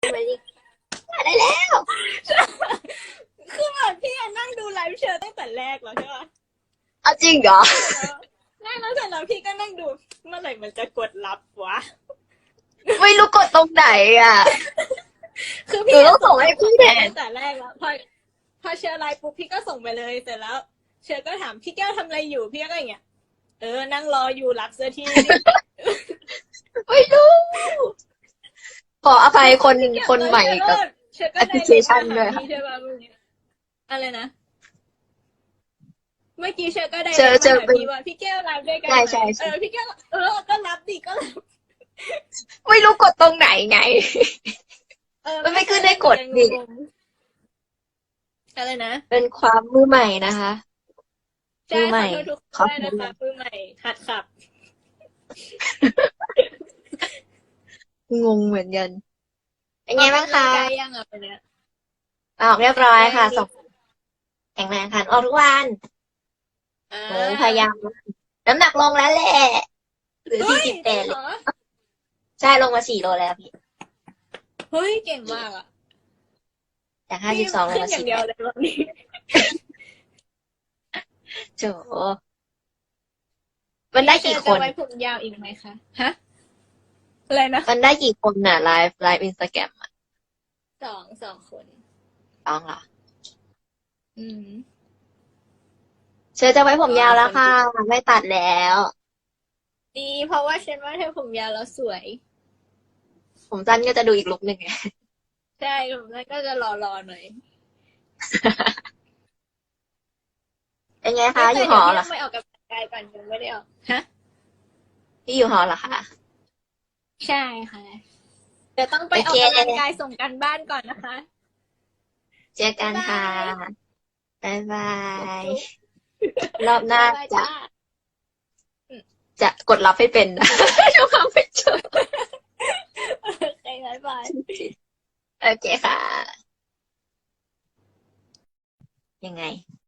ไปดิมาได้แล้ว คือแบบพี่อะนั่งดูไลฟ์เชอร์ตั้งแต่แรกแล้วใช่ปะเอาจริงเหรอเออนั่งแล้วเสร็จแล้วพี่ก็นั่งดู เมื่อไหร่มันจะกดรับวะ ไม่รู้กดตรงไหนอะ คือหนูพี่ต้องส่งให้พี่แทน ตั้งแต่แรกแล้วพอพอเชอร์ไลฟ์ปุ๊บพี่ก็ส่งไปเลยเสร็จแล้ว เชอร์ก็ถามพี่แก้วทำอะไรอยู่พี่ก็อย่างเงี้ย เออ นั่งรออยู่รับเสื้อที่ไม่รู้ข ออภัยคนคนใหม่กับเชอร์ก็แอปพลิเคชันด้วยค่ะ ใช่ป่ะเมื่อกี้อะไรนะ เมื่อกี้เชอร์ก็ได้เชอร์เชอร์มาหาพี่ว่าพี่แก้วไลฟ์ด้วยกันใช่ใช่ใช่ เออพี่แก้วเออก็รับดิก็รับไม่รู้กดตรงไหนไง เออมันไม่ขึ้นให้กดดิ อะไรนะเป็นความมือใหม่นะคะ ใช่มือใหม่ขอโทษทุกคครับนด้วยนะคะมือใหม่หัดขับ งงเหมือนกันเป็นไงบ้างคะออกกำลังกายยังอะวันเนี้ยออกเรียบร้อยค่ะได้ส่งแข็งแรงค่ะออกทุกวันอ่าโอ้พยายาม น้ำหนักลงแล้วแหละเหลือเฮ้สี่ยสิบแปดจริงเหรอใช่ลงมาสี่โลแล้วพี่เฮ้ยเก่งมากอะจากห้าสิบสองลงขึ้นมาอย่าสี่งเดียวเลยวันนี้โจมันได้กี่คนจะไว้ผมยาวอีกไหมคะฮะ อะไรนะมันได้กี่คนน่ะไลฟ์ไลฟ์อินสตาแกรมอะสองสองคน ต้องเหรอ อืมเชอจะไว้ผมยาวแล้วค่ะ ไม่ตัดแล้ว ดีเพราะว่าฉันว่าเธอผมยาวแล้วสวย ผมสั้นก็จะดูอีกลุกหนึ่งไงใช่ผมนั้นก็จะรอรอๆหน่อยเป็นไงคะ อยู่หอเหรอแต่เดี๋ยวพี่ต้องไปออกกำลังกายก่อนยังไม่ได้ออกฮะ พี่อยู่หอเหรอคะ ใช่ค่ะ เดี๋ยวต้องไปออกกำลังกายส่งกันบ้านก่อนนะคะ เจอกันค่ะบ๊ายบายจุ๊บรอบหน้าบ๊ยบยจะจ้าจะกดรับให้เป็นนะจะฟังไม่เจอโอเคบ๊ายบาย โอเคค่ะ ยังไง